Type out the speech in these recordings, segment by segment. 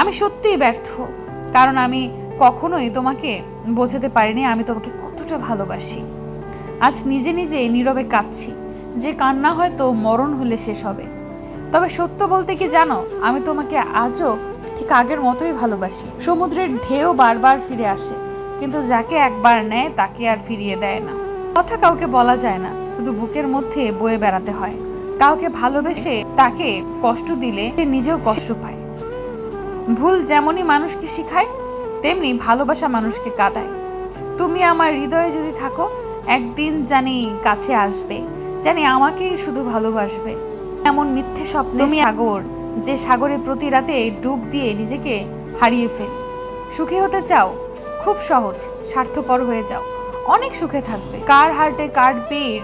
আমি সত্যিই ব্যর্থ। কারণ আমি কখনোই তোমাকে বোঝাতে পারিনি, আমি তোমাকে কতটা ভালোবাসি। আজ নিজে নিজে নীরবে কাঁদছি, যে কান্না হয়তো মরণ হলে শেষ হবে। তবে সত্য বলতে কি জানো, আমি তোমাকে আজও ঠিক আগের মতোই ভালোবাসি। সমুদ্রের ঢেউ বারবার ফিরে আসে, কিন্তু যাকে একবার নেয় তাকে আর ফিরিয়ে দেয় না। কথা কাউকে বলা যায় না, শুধু বুকের মধ্যে বয়ে বেড়াতে হয়। কাউকে ভালোবেসে তাকে কষ্ট দিলে সে নিজেও কষ্ট পায়। ভুল যেমনই মানুষকে শিখায় তেমনি ভালোবাসা মানুষকে কাঁদায়। তুমি আমার হৃদয়ে যদি থাকো একদিন জানি কাছে আসবে জানি আমাকেই শুধু ভালোবাসবে। এমন মিথ্যে স্বপ্ন তুমি সাগর যে সাগরে প্রতি রাতে ডুব দিয়ে নিজেকে হারিয়ে ফেলে। সুখী হতে চাও খুব সহজ স্বার্থপর হয়ে যাও। অনেক সুখে থাকবে। কার হার্টে কার বিট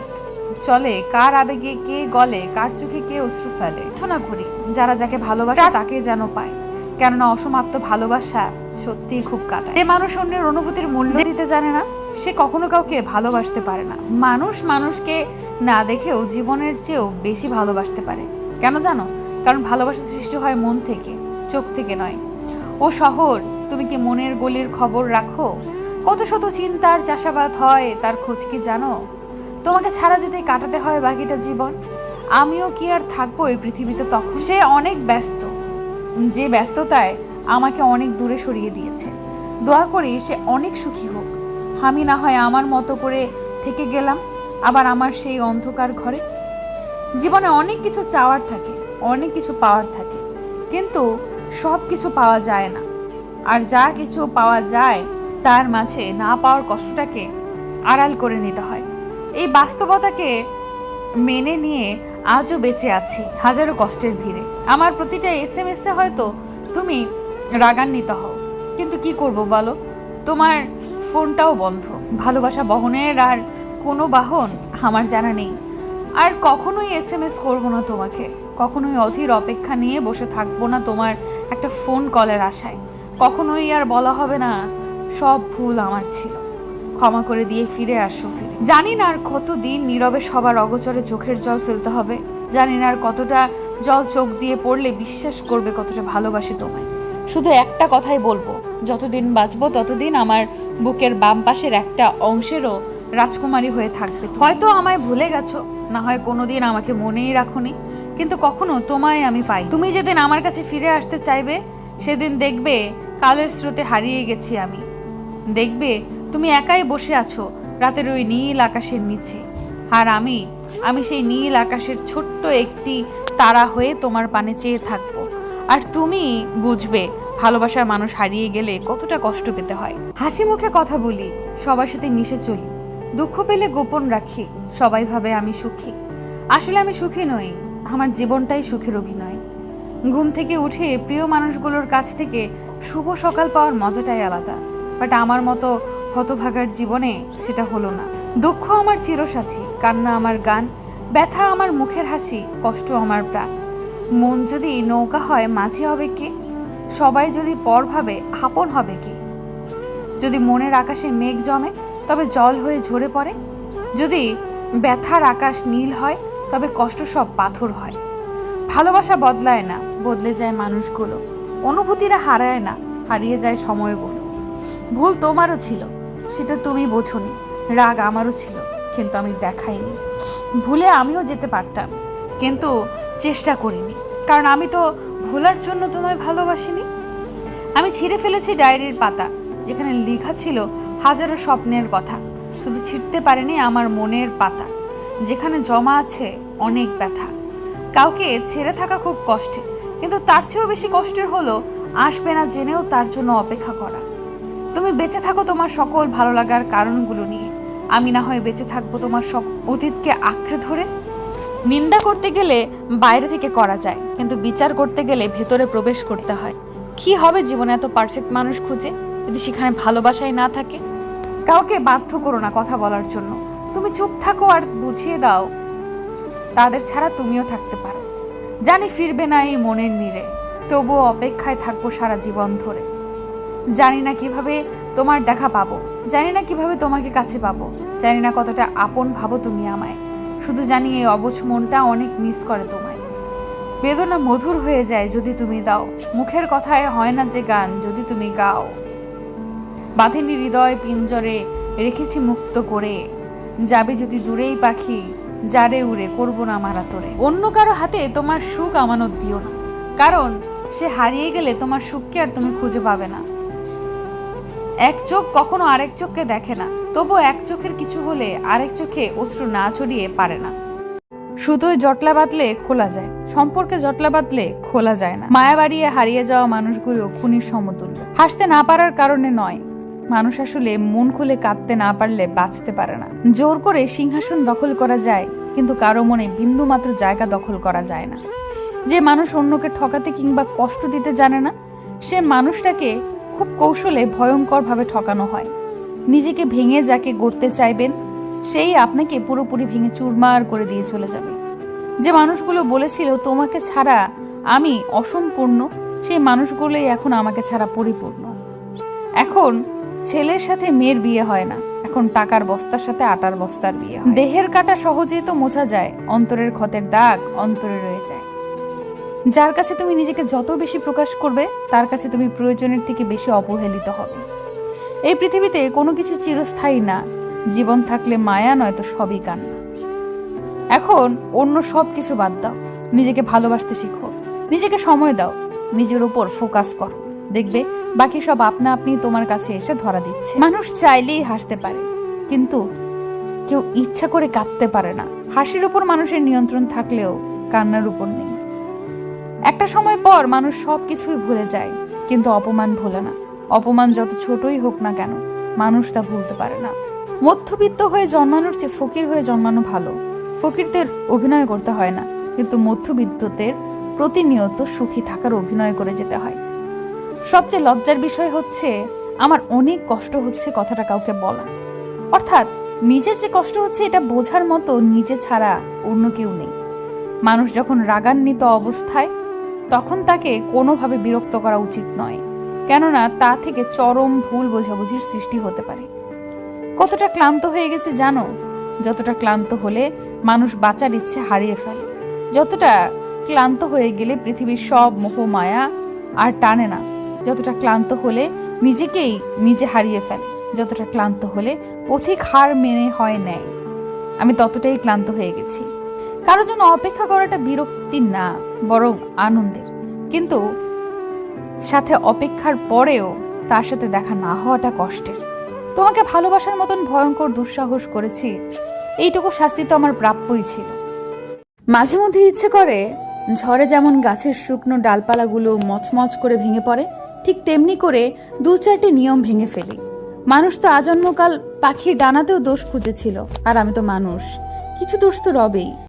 চলে কার আবেগে কে গলে কার চোখে কে অশ্রু ফেলে? না করি যারা যাকে ভালোবাসে তাকে যেন পায়। কেননা অসমাপ্ত ভালোবাসা সত্যিই খুব কাঁদায় যে মানুষ অন্যের অনুভূতির মূল্য দিতে জানে না সে কখনো কাউকে ভালোবাসতে পারে না। মানুষ মানুষকে না দেখেও জীবনের চেয়েও বেশি ভালোবাসতে পারে। কেন জানো? কারণ ভালোবাসা সৃষ্টি হয় মন থেকে চোখ থেকে নয়। ও শহর তুমি কি মনের গলির খবর রাখো? কত শত চিন্তার চাষাবাদ হয় তার খোঁজ কি জানো? তোমাকে ছাড়া যদি কাটাতে হয় বাকিটা জীবন আমিও কি আর থাকব এই পৃথিবীতে তখন? সে অনেক ব্যস্ত। যে ব্যস্ততায় আমাকে অনেক দূরে সরিয়ে দিয়েছে। দোয়া করি সে অনেক সুখী হোক। আমি না হয় আমার মতো করে থেকে গেলাম, আবার আমার সেই অন্ধকার ঘরে। জীবনে অনেক কিছু চাওয়ার থাকে, অনেক কিছু পাওয়ার থাকে, কিন্তু সব কিছু পাওয়া যায় না। আর যা কিছু পাওয়া যায়, তার মাঝে না পাওয়ার কষ্টটাকে আড়াল করে নিতে হয়। এই বাস্তবতাকে মেনে নিয়ে আজও বেঁচে আছি, হাজারো কষ্টের ভিড়ে। আমার প্রতিটা এস এম এসে হয়তো তুমি রাগান্বিত হও। কিন্তু কি করব বলো? তোমার ফোনটাও বন্ধ। ভালোবাসা বহনের আর কোনো বাহন আমার জানা নেই। আর কখনোই এস এম এস করব না তোমাকে। কখনোই অধীর অপেক্ষা নিয়ে বসে থাকব না তোমার একটা ফোন কলের আশায়। কখনোই আর বলা হবে না, সব ভুল আমার ছিল। ক্ষমা করে দিয়ে ফিরে আসো ফিরে। জানি না আর কতদিন নীরবে সবার অগচরে চোখের জল ফেলতে হবে। জানি না আর কতটা জল চোখ দিয়ে পড়লে বিশ্বাস করবে কতটা ভালোবাসি তোমায়। শুধু একটা কথাই বলব, যতদিন বাঁচবো ততদিন আমার বুকের বাম পাশের একটা অংশেরও রাজকুমারী হয়ে থাকবে হয়তো আমায় ভুলে গেছো, না হয় কোনোদিন আমাকে মনেই রাখোনি, কিন্তু কখনো তোমায় আমি পাই তুমি যেদিন আমার কাছে ফিরে আসতে চাইবে, সেদিন দেখবে কালের স্রোতে হারিয়ে গেছি আমি। দেখবে তুমি একাই বসে আছো রাতের ওই নীল আকাশের নিচে। আর আমি আমি সেই নীল আকাশের ছোট্ট একটি তারা হয়ে তোমার পানে চেয়ে থাকব। আর তুমি বুঝবে, ভালোবাসার মানুষ হারিয়ে গেলে কতটা কষ্ট পেতে হয়। হাসি মুখে কথা বলি, সবার সাথে মিশে চলি। দুঃখ পেলে গোপন রাখি, সবাই ভাবে আমি সুখী। আসলে আমি সুখী নই, আমার জীবনটাই সুখের অভিনয়। ঘুম থেকে উঠে প্রিয় মানুষগুলোর কাছ থেকে শুভ সকাল পাওয়ার মজাটাই আলাদা। বাট আমার মতো হতভাগার জীবনে সেটা হলো না। দুঃখ আমার চিরসাথী, কান্না আমার গান ব্যথা আমার মুখের হাসি, কষ্ট আমার প্রাণ। মন যদি নৌকা হয়, মাঝি হবে কে? সবাই যদি পর ভাবে, আপন হবে কি? যদি মনের আকাশে মেঘ জমে, তবে জল হয়ে ঝরে পড়ে? যদি ব্যথার আকাশ নীল হয়, তবে কষ্ট সব পাথর হয়। ভালোবাসা বদলায় না, বদলে যায় মানুষগুলো। অনুভূতিরা হারায় না, হারিয়ে যায় সময়গুলো। ভুল তোমারও ছিল, সেটা তুমি বোঝনি, রাগ আমারও ছিল। কিন্তু আমি দেখাইনি। ভুলে আমিও যেতে পারতাম, কিন্তু চেষ্টা করিনি। কারণ আমি তো ভোলার জন্য তোমায় ভালোবাসিনি। আমি ছিঁড়ে ফেলেছি ডায়েরির পাতা, যেখানে লেখা ছিল হাজারো স্বপ্নের কথা। শুধু ছিঁড়তে পারেনি আমার মনের পাতা, যেখানে জমা আছে অনেক ব্যথা। কাউকে ছেড়ে থাকা খুব কষ্টে, কিন্তু তার চেয়েও বেশি কষ্টের হলো আসবে না জেনেও তার জন্য অপেক্ষা করা। তুমি বেঁচে থাকো তোমার সকল ভালো লাগার কারণগুলো নিয়ে। আমি না হয় বেঁচে থাকব তোমার সব অতীতকে আঁকড়ে ধরে। নিন্দা করতে গেলে বাইরে থেকে করা যায় কিন্তু বিচার করতে গেলে ভেতরে প্রবেশ করতে হয়। কি হবে জীবনে এত পারফেক্ট মানুষ খুঁজে যদি সেখানে ভালোবাসাই না থাকে? কাউকে বাধ্য করো না কথা বলার জন্য। তুমি চুপ থাকো আর বুঝিয়ে দাও তাদের ছাড়া তুমিও থাকতে পারো। জানি ফিরবে না এই মনের নীড়ে তবুও অপেক্ষায় থাকব সারা জীবন ধরে। জানি না কীভাবে তোমার দেখা পাবো। জানি না কীভাবে তোমাকে কাছে পাবো। জানি না কতটা আপন ভাবো তুমি আমায়। শুধু জানি এই অবুঝ মনটা অনেক মিস করে তোমায়। বেদনা মধুর হয়ে যায় যদি তুমি দাও। মুখের কথায় হয় না যে গান যদি তুমি গাও। বাঁধেনি হৃদয় পিঞ্জরে রেখেছি মুক্ত করে। যাবে যদি দূরেই পাখি, যারে উড়ে করব না মারা তোরে অন্য কারও হাতে তোমার সুখ আমানত দিও না। কারণ সে হারিয়ে গেলে তোমার সুখকে আর তুমি খুঁজে পাবে না। এক চোখ কখনো আরেক চোখকে দেখে না তবু এক চোখের কিছু হলে আরেক চোখে অশ্রু না ছড়িয়ে পারে না। শুধুই জটলা বাঁধলে খোলা যায়, সম্পর্কে জটলা বাঁধলে খোলা যায় না। মায়া বাড়িয়ে হারিয়ে যাওয়া মানুষগুলো খুনির সমতুল্য। হাসতে না পারার কারণে নয়, মানুষ আসলে মন খুলে কাঁদতে না পারলে বাঁচতে পারে না। জোর করে সিংহাসন দখল করা যায়, কিন্তু কারও মনে বিন্দু মাত্র জায়গা দখল করা যায় না। যে মানুষ অন্যকে ঠকাতে কিংবা কষ্ট দিতে জানে না, সে মানুষটাকে খুব কৌশলে ভয়ঙ্করভাবে ঠকানো হয়। নিজেকে ভেঙে যাকে গড়তে চাইবেন, সেই আপনাকে পুরোপুরি ভেঙে চুরমার করে দিয়ে চলে যাবে। যে মানুষগুলো বলেছিল, তোমাকে ছাড়া আমি অসম্পূর্ণ, সেই মানুষগুলোই এখন আমাকে ছাড়া পরিপূর্ণ। এখন ছেলের সাথে মেয়ের বিয়ে হয় না। এখন টাকার বস্তার সাথে আটার বস্তার বিয়ে দেহের কাটা সহজেই তো মোছা যায়, অন্তরের ক্ষতের দাগ অন্তরে রয়ে যায়। যার কাছে তুমি নিজেকে যত বেশি প্রকাশ করবে, তার কাছে তুমি প্রয়োজনের থেকে বেশি অবহেলিত হবে। এই পৃথিবীতে কোনো কিছু চিরস্থায়ী না, জীবন থাকলে মায়া নয়তো সবই কান্না। এখন অন্য সব কিছু বাদ দাও, নিজেকে ভালোবাসতে শিখো, নিজেকে সময় দাও, নিজের উপর ফোকাস করো। দেখবে, বাকি সব আপনা আপনি তোমার কাছে এসে ধরা দিচ্ছে। মানুষ চাইলেই হাসতে পারে, কিন্তু কেউ ইচ্ছা করে কাঁদতে পারে না। হাসির উপর মানুষের নিয়ন্ত্রণ থাকলেও কান্নার উপর নেই। একটা সময় পর মানুষ সব কিছুই ভুলে যায়, কিন্তু অপমান ভোলে না। অপমান যত ছোটই হোক না কেন, মানুষ তা ভুলতে পারে না। মধ্যবিত্ত হয়ে জন্মানোর চেয়ে ফকির হয়ে জন্মানো ভালো। ফকিরদের অভিনয় করতে হয় না, কিন্তু মধ্যবিত্তদের প্রতিনিয়ত সুখী থাকার অভিনয় করে যেতে হয়। সবচেয়ে লজ্জার বিষয় হচ্ছে, আমার অনেক কষ্ট হচ্ছে কথাটা কাউকে বলা। অর্থাৎ, নিজের যে কষ্ট হচ্ছে এটা বোঝার মতো নিজে ছাড়া অন্য কেউ নেই। মানুষ যখন রাগান্বিত অবস্থায় তখন তাকে কোনোভাবে বিরক্ত করা উচিত নয়, কেননা তা থেকে চরম ভুল বোঝাবুঝির সৃষ্টি হতে পারে। কতটা ক্লান্ত হয়ে গেছে জানো? যতটা ক্লান্ত হলে মানুষ বাঁচার ইচ্ছে হারিয়ে ফেলে। যতটা ক্লান্ত হয়ে গেলে পৃথিবীর সব মোহ মায়া আর টানে না। যতটা ক্লান্ত হলে নিজেকেই নিজে হারিয়ে ফেলে। যতটা ক্লান্ত হলে পথিক হার মেনে হয় নেয় আমি ততটাই ক্লান্ত হয়ে গেছি। কারোর জন্য অপেক্ষা করাটা বিরক্তির না, বরং আনন্দের। কিন্তু সাথে অপেক্ষার পরেও তার সাথে দেখা না হওয়াটা কষ্টের। তোমাকে ভালোবাসার মতন ভয়ঙ্কর দুঃসাহস করেছি, এইটুকু শাস্তি তো আমার প্রাপ্যই ছিল। মাঝে মধ্যে ইচ্ছে করে ঝড়ে যেমন গাছের শুকনো ডালপালাগুলো মচমচ করে ভেঙে পড়ে, ঠিক তেমনি করে দু চারটি নিয়ম ভেঙে ফেলি। মানুষ তো আজন্মকাল পাখির ডানাতেও দোষ খুঁজেছিল, আর আমি তো মানুষ। কিছু দোষ তো রবেই।